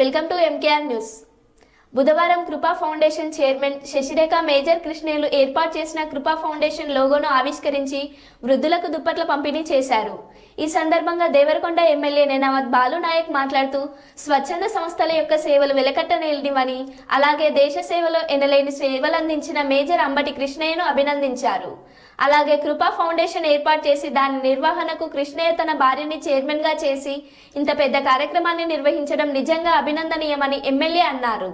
Welcome to MKR news బుధవారం Krupa foundation chairman Sasirekha major కృష్ణేలు ఏర్పాటు చేసిన కృపా ఫౌండేషన్ లోగోను ఆవిష్కరించి వృద్ధులకు దుప్పట్ల పంపిణీ చేశారు. ఈ సందర్భంగా దేవరకొండ ఎమ్మెల్యే నెనావత్ బాలు నాయక్ మాట్లాడుతూ స్వచ్ఛంద సంస్థల యొక్క సేవలు వెలకట్టలేనివని అలాగే దేశ సేవలో ఎనలేని సేవలందించిన మేజర్ అంబటి కృష్ణయ్యను అభినందించారు. అలాగే కృపా ఫౌండేషన్ ఏర్పాటు చేసి దాని నిర్వహణకు కృష్ణయ్య తన భార్యని చైర్మన్గా చేసి ఇంత పెద్ద కార్యక్రమాన్ని నిర్వహించడం నిజంగా అభినందనీయమని ఎమ్మెల్యే అన్నారు.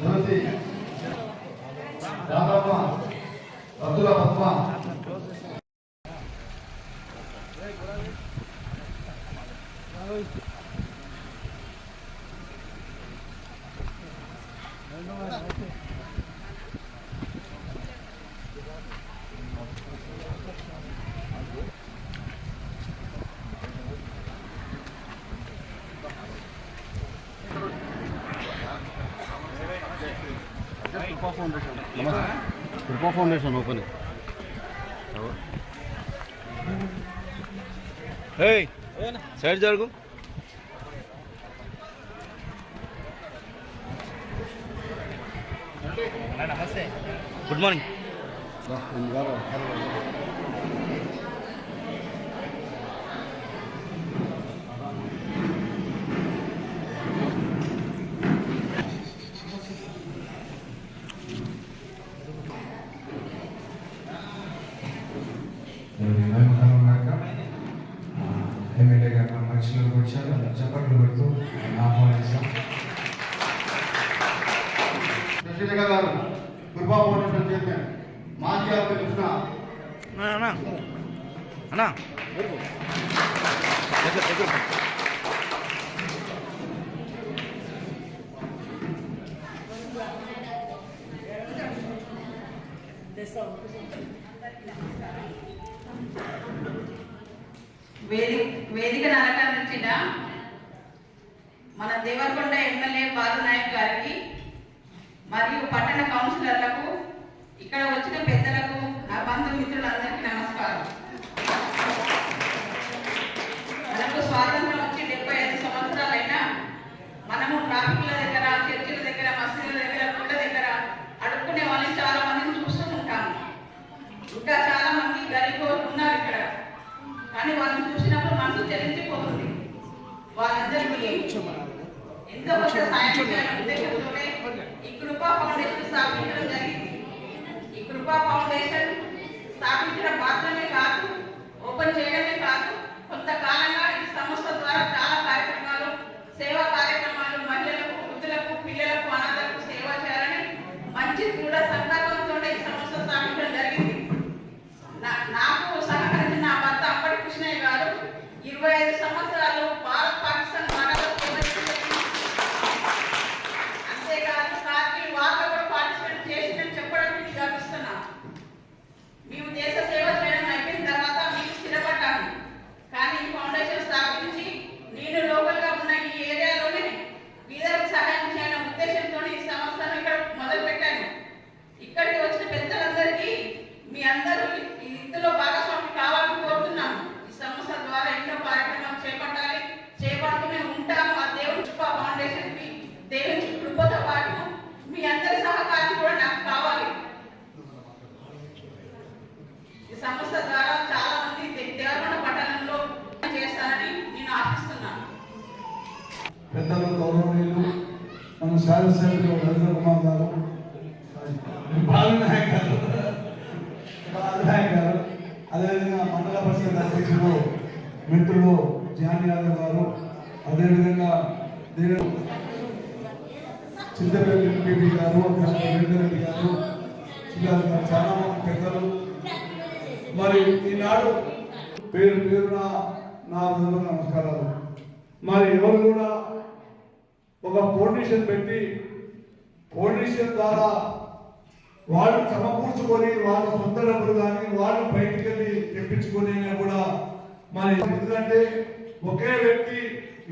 జ్యోతి Radhamma అబ్దుల Padma. Krupa foundation open side జరుగు గుడ్ మార్నింగ్ ఎమ్మెల్యే గారు మన మనుషులకు వచ్చారు చప్పట్లు పెడుతూ ఆహ్వానిస్తాం శశిరేఖ గారు కృపా ఫౌండేషన్ చైర్మన్ మాజీ ఆరోగ్య కృష్ణ అన్నా. అన్నా. దగ్గర దగ్గర వేదిక వేదికను మన దేవరకొండ ఎమ్మెల్యే బాలు నాయక్ గారికి మరియు పట్టణ కౌన్సిలర్లకు ఇక్కడ వచ్చిన పెద్దలకు బంధుమిత్రులందరికీ నమస్కారం. మనకు స్వాతంత్రం వచ్చి డెబ్బై ఐదు సంవత్సరాలైనా మనము ట్రాఫిక్ల దగ్గర చర్చిల దగ్గర మసీదుల దగ్గర గుళ్ళ దగ్గర అడుక్కునే వాళ్ళని చాలా మందిని చూస్తూ ఉంటాము. ఇంకా చాలా మంది గరీబోళ్ళు ఉన్నారు ఇక్కడ. కానీ వాళ్ళని చూసినప్పుడు మనసు చెల్లించిపోతుంది వాళ్ళందరికీ ఎంతో కొంత సాయం చేయాలనే ఉద్దేశంతోనే ఈ కృపా ఫౌండేషన్ స్థాపించడం జరిగింది. ఈ కృపా ఫౌండేషన్ స్థాపించడం మాత్రమే కాదు ఓపెన్ చేయడమే కాదు కొంతకాలంగా ఈ సంస్థ ద్వారా చాలా కార్యక్రమాలు సేవా కార్యక్రమాలు మహిళలకు వృద్ధులకు పిల్లలకు అనాథలకు సేవ చేయాలని మంచి దృఢ సంకల్పంతో ఈ సంస్థ స్థాపించడం జరిగింది నా- నాకు సహకరించిన నా భర్త అప్పటి కృష్ణయ్య గారు ఇరవై ఐదు సంవత్సరాలు భారత్ పాకిస్తాన్ మాటలు అంతేకాదు కార్గిల్ వార్లో కూడా పార్టిసిపేట్ చేసిందని చెప్పడం మీకు గర్విస్తున్నాను మేము దేశ సేవ చేయడం అయిపోయిన తర్వాత మీకు స్థిరపడ్డాము కానీ ఈ ఫౌండేషన్ స్థాపించి నేను లోకల్గా ఉన్న ఈ ఏరియాలోనే బీదలకు సహాయం చేయాలనే ఉద్దేశంతో ఈ సంస్థను ఇక్కడ మొదలు పెట్టాను ఇక్కడికి వచ్చిన పెద్దలందరికీ అందరూ ఇందులో భాగస్వామి కావాలని కోరుతున్నాను ఈ సంస్థ ద్వారా ఎన్నో కార్యక్రమాలు చేపట్టాలి చేపడుతూనే ఉంటాము. ఆ దేవుని కృప ఫౌండేషన్కి దేవుని కృపతో పాటు మీ అందరి సహకారం కూడా నాకు కావాలి. ఈ సంస్థ ద్వారా చాలా మంది దేవరకొండ పట్టణంలో చేస్తారని నేను ఆశిస్తున్నాను. పెద్దలు గౌరవనీయులు మన శాసనసభ్యులు రవీంద్ర కుమార్ గారు మండల మిత్రులు జాన్ యాదవ్ గారు అదేవిధంగా దీని చింతపల్లి ఎంపీపీ గారు డాక్టర్ రెడ్డి గారు చాలా మంది పెద్దలు. మరి ఈనాడు పేరు పేరున నా హృదయపూర్వక నమస్కారాలు. మరి ఎవరు కూడా ఒక ఫౌండేషన్ పెట్టి ఫౌండేషన్ ద్వారా వాళ్ళు సమకూర్చుకొని వాళ్ళ సొంత డబ్బులు కానీ వాళ్ళు బయటికి వెళ్ళి తెప్పించుకొని కూడా మరి ఎందుకంటే ఒకే వ్యక్తి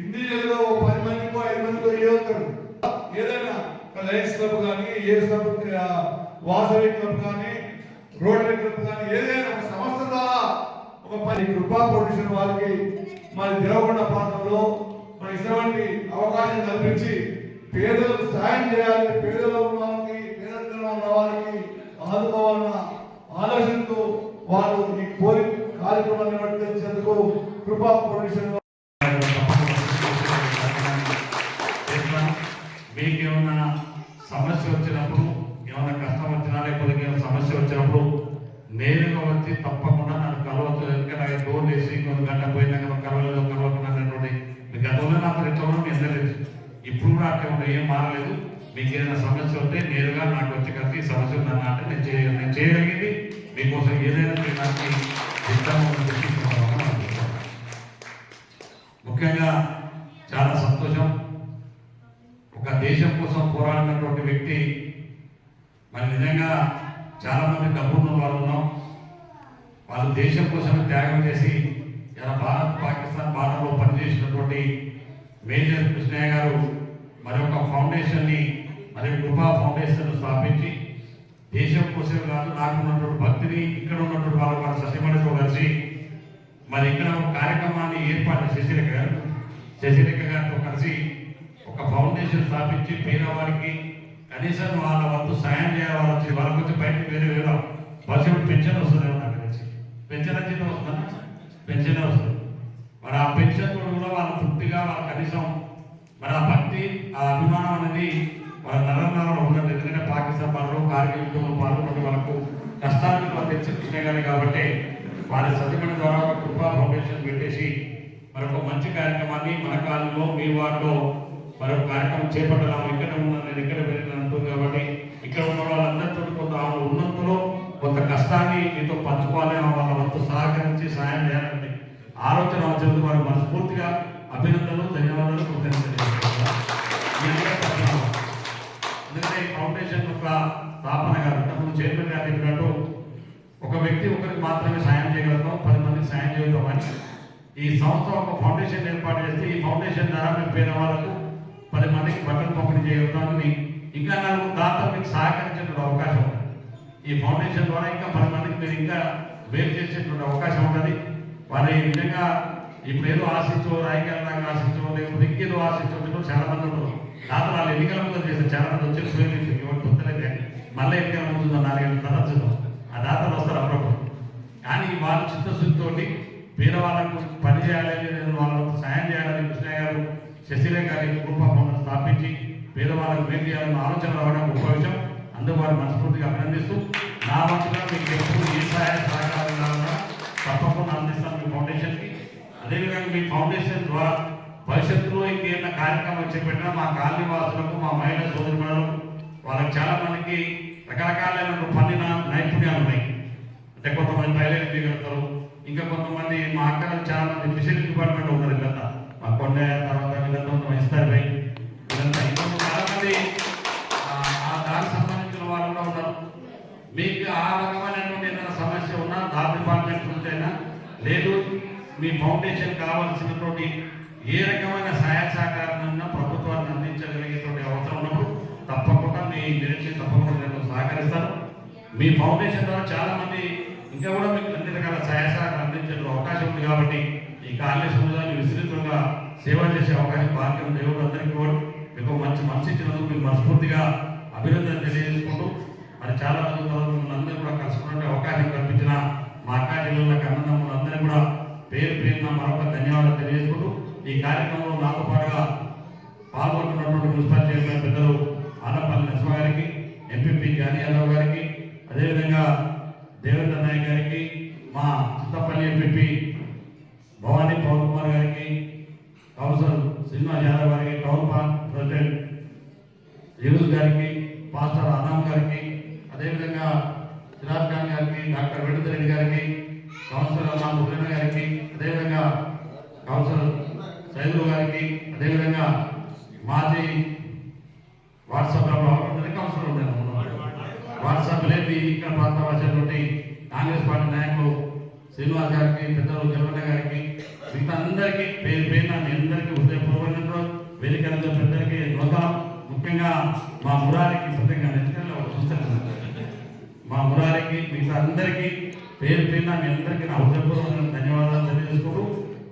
ఇండివిజువల్గా ఒక పది మందికో ఐదు మందికో ఏదవుతాడు ఏదైనా ఒక లయన్స్ క్లబ్ కానీ ఏ క్లబ్ వాసవి క్లబ్ కానీ రోటరీ క్లబ్ కానీ ఏదైనా ఒక సంస్థ ద్వారా ఒక పది కృపా ఫౌండేషన్ వారికి మరి దిరవకొండ ప్రాంతంలో మన ఇటువంటి అవకాశం కల్పించి పేదలకు సాయం చేయాలి పేదలో ఉన్న వాళ్ళకి పేదరికంలో ఉన్న వాళ్ళకి ఆదుకోవాలన్న ఆలోచనతో వాళ్ళు ఈ కోరి కార్యక్రమాన్ని నిర్వర్తించేందుకు కృపా ఫౌండేషన్ చేస్తున్నాం. మీకు ఏమన్నా సమస్య వచ్చినప్పుడు ఏమైనా కష్టం వచ్చినా లేకపోతే ఏమైనా సమస్య వచ్చినప్పుడు నేరుగా వచ్చి తప్పకుండా నన్ను కలవచ్చు. ఎందుకంటే డోర్ వేసి కొన్ని గంట పోయినా కదా కలవలేదు కలవకుండా అనేటువంటి మీ గతంలో నాకు ఎట్లా ఉన్నా మీ ఇప్పుడు కూడా అక్కడ ఏం మారలేదు. మీకు ఏదైనా సమస్య ఉంటే నేరుగా నాకు వచ్చి కలిసి ఈ సమస్య ఉందన్న అంటే నేను చేయ నేను చేయగలిగింది. మీకోసం ఏదైనా నాకు సిద్ధంగా ముఖ్యంగా చాలా సంతోషం. ఒక దేశం కోసం పోరాడినటువంటి వ్యక్తి మరి నిజంగా చాలామంది డబ్బున్న వాళ్ళు ఉన్నాం. వాళ్ళు దేశం కోసం త్యాగం చేసి ఇలా భారత్ పాకిస్తాన్ బార్డర్లో పనిచేసినటువంటి మేజర్ కృష్ణయ్య గారు మరి ఒక ఫౌండేషన్ని మరి కృపా ఫౌండేషన్ స్థాపించి దేశం కోసం కాదు నాకు ఉన్నటువంటి భక్తిని ఇక్కడ ఉన్నటువంటి వాళ్ళ వాళ్ళ సత్యమణితో కలిసి మరి ఇక్కడ ఒక కార్యక్రమాన్ని ఏర్పాటు శశిరేఖ గారు శశిరేఖ గారితో కలిసి ఒక ఫౌండేషన్ స్థాపించి పేదవారికి కనీసం వాళ్ళ వంతు సాయం చేయాలి వాళ్ళ వచ్చి వాళ్ళకి వచ్చి బయట వేరే వేరే బస్సు పెన్షన్ వస్తుంది పెన్షన్ వచ్చి వస్తుందా? పెన్షన్ వస్తుంది. మరి ఆ పెన్షన్ కూడా వాళ్ళ తృప్తిగా వాళ్ళ కనీసం మరి ఆ భక్తి ఆ అభిమానం అనేది వాళ్ళ నరంలో ఉన్నది ఎందుకంటే పాకిస్తాన్ పనులు కార్గిల్ పాల్గొన్న వాళ్ళకు కష్టాలను వాళ్ళు తెచ్చి కాబట్టి వారి సత్యమణి ద్వారా ఒక కృపా ఫౌండేషన్ పెట్టేసి మరొక మంచి కార్యక్రమాన్ని మన కాలంలో మీ వార్డులో మరొక కార్యక్రమం చేపట్టడం ఇక్కడ ఉన్న నేను ఇక్కడ వెళ్ళిన అంటుంది కాబట్టి ఇక్కడ ఉన్న వాళ్ళందరూ కష్టాన్ని మీతో పంచుకోవాలని వాళ్ళ వంతు సహకరించి సాయం చేయాలని ఆలోచన వచ్చినందుకు వారు మనస్ఫూర్తిగా అభినందనలు ధన్యవాదాలు ఎందుకంటే ఈ ఫౌండేషన్ యొక్క స్థాపన గారు తప్పుడు చైర్మన్ గారు చెప్పినట్టు ఒక వ్యక్తి ఒకరికి మాత్రమే సాయం చేయగలుగుతాం పది మందికి సాయం చేయగలమని ఈ సంస్థ ఒక ఫౌండేషన్ ఏర్పాటు చేస్తే ఈ ఫౌండేషన్ ద్వారా మేము పేదవాళ్ళకు పది మందికి బట్టలు పంపిణీ చేయగలుగుతామని ఇంకా నలుగురు దాంతో మీకు సహకరించే అవకాశం ఉంది. ఈ ఫౌండేషన్ ద్వారా ఇంకా పది మందికి మీరు ఇంకా వేరు చేసేటువంటి అవకాశం ఉంటుంది. వారి విధంగా ఇప్పుడు ఏదో ఆశించో రాజకీయాలకు ఆశించో లేకపోతే ఇంకేదో ఆశించో మీరు చాలా మంది ఉన్నారు దాదాపు వాళ్ళు ఎన్నికల ముందు చేస్తే చాలా మంది వచ్చి ఉపయోగించి ఇవ్వండి పొందలేదు మళ్ళీ ఎన్నికల ముందు నాలుగేళ్ళు తర్వాత ఆ దాతలు వస్తారు అప్పుడప్పుడు. కానీ వాళ్ళు చిత్తశుద్ధితో వేరే వాళ్ళకు పని చేయాలని వాళ్ళకు సాయం చేయాలని కృష్ణ గారు శశిరేఖ గారి కుటుంబ స్థాపించి పేదవాళ్ళకు మేలు చేయాలన్న ఆలోచన రావడం గొప్ప విషయం. అందుకు వారు మనస్ఫూర్తిగా అభినందిస్తూ నా వంతుగా మీకు ఎప్పుడు ఏ సహాయ సహకారం కావాలన్నా తప్పకుండా అందిస్తాను మీ ఫౌండేషన్కి. అదేవిధంగా మీ ఫౌండేషన్ ద్వారా భవిష్యత్తులో ఇంకేమైనా కార్యక్రమం చేపట్టినా మా కాలనీ వాసులకు మా మహిళా సోదరులకు వాళ్ళకి చాలా మందికి రకరకాలైన పని నైపుణ్యాలు ఉన్నాయి. అంటే కొంతమంది టైలరింగ్ చేయగలుగుతారు ఇంకా కొంతమంది మా అక్కడ చాలా మంది ఫిషరీస్ డిపార్ట్మెంట్ ఉన్నారు వీళ్ళంతా మా కొండ తర్వాత వీళ్ళంతా కొంతమంది ఇస్తారు. మీకు ఆ రకమైనటువంటి ఏదైనా సమస్య ఉన్నా దా డిపార్ట్మెంట్ నుంచైనా లేదు మీ ఫౌండేషన్ కావాల్సినటువంటి ఏ రకమైన సహాయ సహకారాన్ని ప్రభుత్వాన్ని అందించగలిగేటువంటి అవసరం ఉన్నప్పుడు తప్పకుండా మీ నిరీక్షణ తప్పకుండా నేను సహకరిస్తాను. మీ ఫౌండేషన్ ద్వారా చాలా మంది ఇంకా కూడా మీకు అన్ని రకాల సహాయ సహకారం అందించే అవకాశం ఉంది కాబట్టి ఈ కార్య సముదాయాన్ని విస్తృతంగా సేవ చేసే అవకాశం భాగ్యం దేవుడు అందరికీ కూడా. మీకు మంచి మనసు ఇచ్చినందుకు మీకు మనస్ఫూర్తిగా అభినందన మరి చాలా మంది తర్వాత అందరూ కూడా కలుసుకున్నట్టు అవకాశం కల్పించిన మా అక్క జిల్లాలకు అన్నదమ్ములు కూడా పేరు పేరున మరొక ధన్యవాదాలు తెలియజేసుకుంటూ ఈ కార్యక్రమంలో నాతో పాటుగా పాల్గొంటున్నటువంటి మున్సిపల్ చైర్మన్ పెద్దలు ఆనపల్లి నరసింహ గారికి ఎంపీపీ జానీ యాదవ్ గారికి అదేవిధంగా దేవేంద్ర నాయక్ గారికి మా చిత్తపల్లి ఎంపీపీ భవానీ పవన్ కుమార్ గారికి కౌన్సిలర్ శ్రీనివాస్ యాదవ్ గారికి టౌన్ పార్క్ ప్రెసిడెంట్ యూనుస్ గారికి పాస్టర్ అనామ్ గారికి అదేవిధంగా సిరాజ్ ఖాన్ గారికి డాక్టర్ వెంకట రెడ్డి గారికి కౌన్సిలర్ అన్నా మురళీన గారికి అదేవిధంగా కౌన్సిలర్ సైదులు గారికి అదేవిధంగా మాజీ వాట్సాప్ అందరికీ కౌన్సిలర్ ఉన్నారు వాట్సాప్ లేని ఇక్కడ ప్రాంతం వచ్చేటువంటి కాంగ్రెస్ పార్టీ నాయకులు శ్రీనివాస్ గారికి పెద్దలు జగన్ గారికి మిగతా అందరికీ పేరు పేరున మీ అందరికీ హృదయపూర్వకంగా వేదికలతో పెద్దలకి నూతనం ముఖ్యంగా మా మురారికి ప్రత్యేకంగా నెచ్చుకల్లో చూస్తాను మా మురారికి మిగతా అందరికీ పేరు పేరున మీ అందరికీ నా హృదయపూర్వకంగా ధన్యవాదాలు తెలియజేసుకుంటూ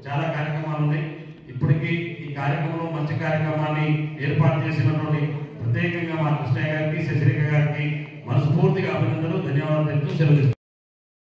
చాలా కార్యక్రమాలు ఉన్నాయి. ఇప్పటికీ ఈ కార్యక్రమంలో మంచి కార్యక్రమాన్ని ఏర్పాటు చేసినటువంటి ప్రత్యేకంగా మా కృష్ణయ్య గారికి శశిరేఖ గారికి మనస్ఫూర్తిగా అభినందనలు ధన్యవాదాలు తెలుపుతూ సెలవు